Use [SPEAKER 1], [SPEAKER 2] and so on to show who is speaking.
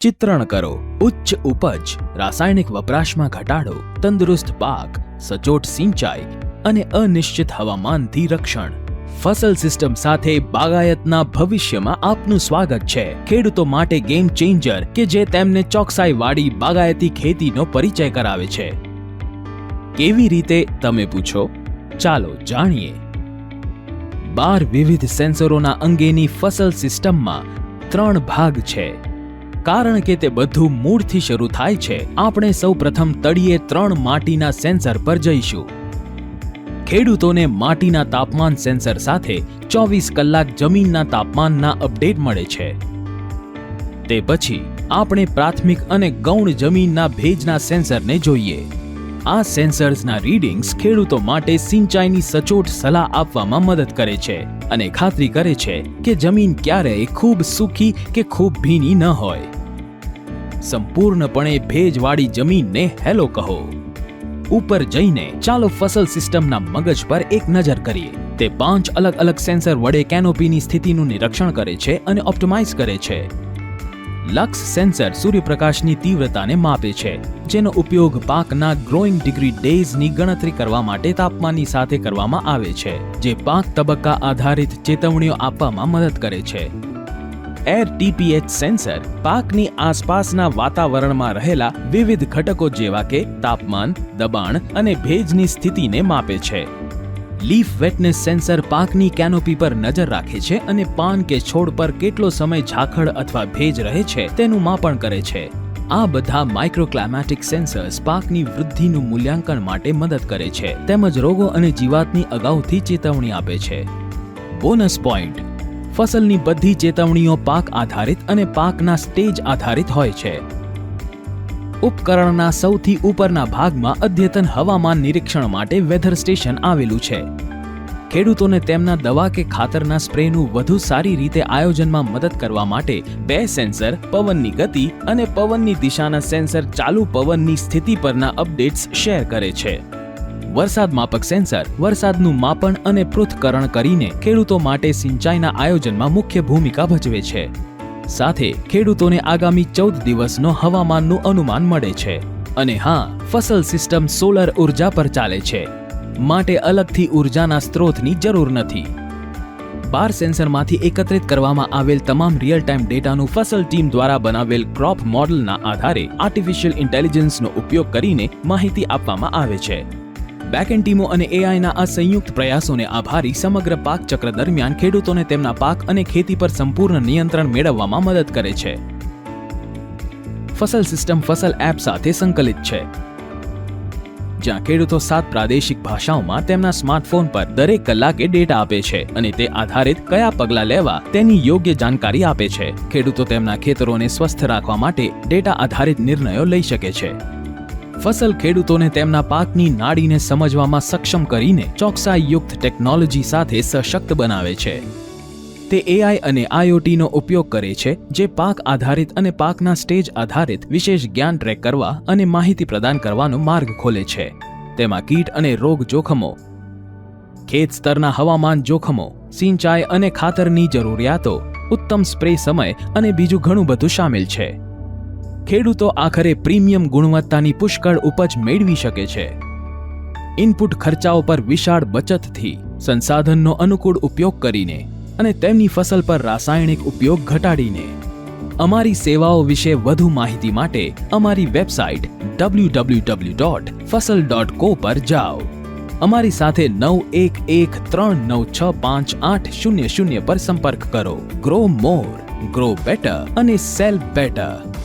[SPEAKER 1] ચિત્રણ કરો, ઉચ્ચ ઉપજ, રાસાયણિક વપરાશમાં ઘટાડો, તંદુરસ્ત પાક, સચોટ સિંચાઈ અને અનિશ્ચિત હવામાનથી રક્ષણ. ફસલ સિસ્ટમ સાથે બાગાયતના ભવિષ્યમાં આપનું સ્વાગત છે. ખેડૂતો માટે ગેમ ચેન્જર કે જે તેમને ચોકસાઈવાળી બાગાયતી ખેતીનો પરિચય કરાવે છે. કેવી રીતે, તમે પૂછો? ચાલો જાણીએ. બાર વિવિધ સેન્સરોના અંગેની ફસલ સિસ્ટમમાં ત્રણ ભાગ છે. કારણ કે તે બધું મૂળથી શરૂ થાય છે. આપણે સૌ પ્રથમ તળિયે ત્રણ માટીના સેન્સર પર જઈશું. ખેડૂતોને માટીના તાપમાન સેન્સર સાથે ચોવીસ કલાક જમીનના તાપમાનના અપડેટ મળે છે. તે પછી, આપણે પ્રાથમિક અને ગૌણ જમીનના ભેજના સેન્સરને જોઈએ. આ સેન્સર્સના રીડિંગ્સ ખેડૂતો માટે સિંચાઈની સચોટ સલાહ આપવામાં મદદ કરે છે અને ખાતરી કરે છે કે જમીન ક્યારેય ખૂબ સૂકી કે ખૂબ ભીની ન હોય. સંપૂર્ણપણે ભેજવાળી જમીનને હેલો કહો. ઉપર જઈને ચાલો ફસલ સિસ્ટમના મગજ પર એક નજર કરીએ. તે પાંચ અલગ અલગ સેન્સર વડે કેનોપીની સ્થિતિનું નિરીક્ષણ કરે છે અને ઓપ્ટિમાઇઝ કરે છે. લક્સ સેન્સર સૂર્યપ્રકાશની તીવ્રતાને માપે છે, જેનો ઉપયોગ પાકના ગ્રોઈંગ ડિગ્રી ડેઝની ગણતરી કરવા માટે તાપમાનની સાથે કરવામાં આવે છે, જે પાક તબક્કા આધારિત ચેતવણીઓ આપવામાં મદદ કરે છે. એર ટીપીએચ સેન્સર પાકની આસપાસના વાતાવરણમાં રહેલા વિવિધ ઘટકો જેવા કે તાપમાન, દબાણ અને ભેજની સ્થિતિને માપે છે. લીફ વેટનેસ સેન્સર પાકની કેનોપી પર નજર રાખે છે અને પાન કે છોડ પર કેટલો સમય ઝાખડ અથવા ભેજ રહે છે તેનું માપણ કરે છે. આ બધા માઇક્રોક્લાઇમેટિક સેન્સર્સ પાકની વૃદ્ધિનું મૂલ્યાંકન માટે મદદ કરે છે, તેમજ રોગો અને જીવાતની અગાઉથી ચેતવણી આપે છે. બોનસ પોઈન્ટ ફસલની બધી ચેતવણીઓ પાક આધારિત અને પાકના સ્ટેજ આધારિત હોય છે. ઉપકરણના સૌથી ઉપરના ભાગમાં અદ્યતન હવામાન નિરીક્ષણ માટે વેધર સ્ટેશન આવેલું છે. ખેડૂતોને તેમના દવા કે ખાતરના સ્પ્રેનું વધુ સારી રીતે આયોજનમાં મદદ કરવા માટે બે સેન્સર, પવનની ગતિ અને પવનની દિશાના સેન્સર ચાલુ પવનની સ્થિતિ પરના અપડેટ્સ શેર કરે છે. વરસાદ માપક સેન્સર, વરસાદનું માપન અને પૃથ્થકરણ કરીને ખેડૂતો માટે સિંચાઈના આયોજનમાં મુખ્ય ભૂમિકા ભજવે છે. સાથે ખેડૂતોને આગામી ચૌદ દિવસનો હવામાનનું અનુમાન મળે છે. અને હા, ફસલ સિસ્ટમ સોલર ઊર્જા પર ચાલે છે. માટે અલગથી ઉર્જાના સ્ત્રોતની જરૂર નથી. બાર સેન્સરમાંથી એકત્રિત કરવામાં આવેલ તમામ રિયલ ટાઈમ ડેટાનું ફસલ ટીમ દ્વારા બનાવેલ ક્રોપ મોડલના આધારે આર્ટિફિશિયલ ઇન્ટેલિજન્સનો ઉપયોગ કરીને માહિતી આપવામાં આવે છે. બેકએન્ડ ટીમો અને એઆઈના આ સંયુક્ત પ્રયાસોને આભારી સમગ્ર પાક ચક્ર દરમિયાન ખેડૂતોને તેમના પાક અને ખેતી પર સંપૂર્ણ નિયંત્રણ મેળવવામાં મદદ કરે છે. ફસલ સિસ્ટમ ફસલ એપ સાથે સંકલિત છે. જ્યાં ખેડૂતો સાત પ્રાદેશિક ભાષાઓમાં તેમના સ્માર્ટફોન પર દરેક કલાકે ડેટા આપે છે અને તે આધારિત કયા પગલાં લેવા તેની યોગ્ય જાણકારી આપે છે. ખેડૂતો તેમના ખેતરોને સ્વસ્થ રાખવા માટે ડેટા આધારિત નિર્ણયો લઈ શકે છે. ફસલ ખેડૂતોને તેમના પાકની નાડીને સમજવામાં સક્ષમ કરીને ચોકસાઈયુક્ત ટેકનોલોજી સાથે સશક્ત બનાવે છે. તે એઆઈ અને આઈઓટીનો ઉપયોગ કરે છે, જે પાક આધારિત અને પાકના સ્ટેજ આધારિત વિશેષ જ્ઞાન ટ્રેક કરવા અને માહિતી પ્રદાન કરવાનો માર્ગ ખોલે છે. તેમાં કીટ અને રોગ જોખમો, ખેત સ્તરના હવામાન જોખમો, સિંચાઈ અને ખાતરની જરૂરિયાતો, ઉત્તમ સ્પ્રે સમય અને બીજું ઘણું બધું સામેલ છે. ખેડૂતો આખરે પ્રીમિયમ ગુણવત્તાની પુષ્કળ ઉપજ મેળવી શકે છે. ઇનપુટ ખર્ચાઓ પર વિશાળ બચતથી સંસાધનનો અનુકૂળ ઉપયોગ કરીને અને તેમની ફસલ પર રાસાયણિક ઉપયોગ ઘટાડીને. અમારી સેવાઓ વિશે વધુ માહિતી માટે અમારી website www.fasal.co dot Fasal dot co પર જાઓ. અમારી સાથે નવ એક એક ત્રણ નવ છ પાંચ આઠ શૂન્ય શૂન્ય પર સંપર્ક કરો. ગ્રો મોર ગ્રો બેટર અને સેલ બેટર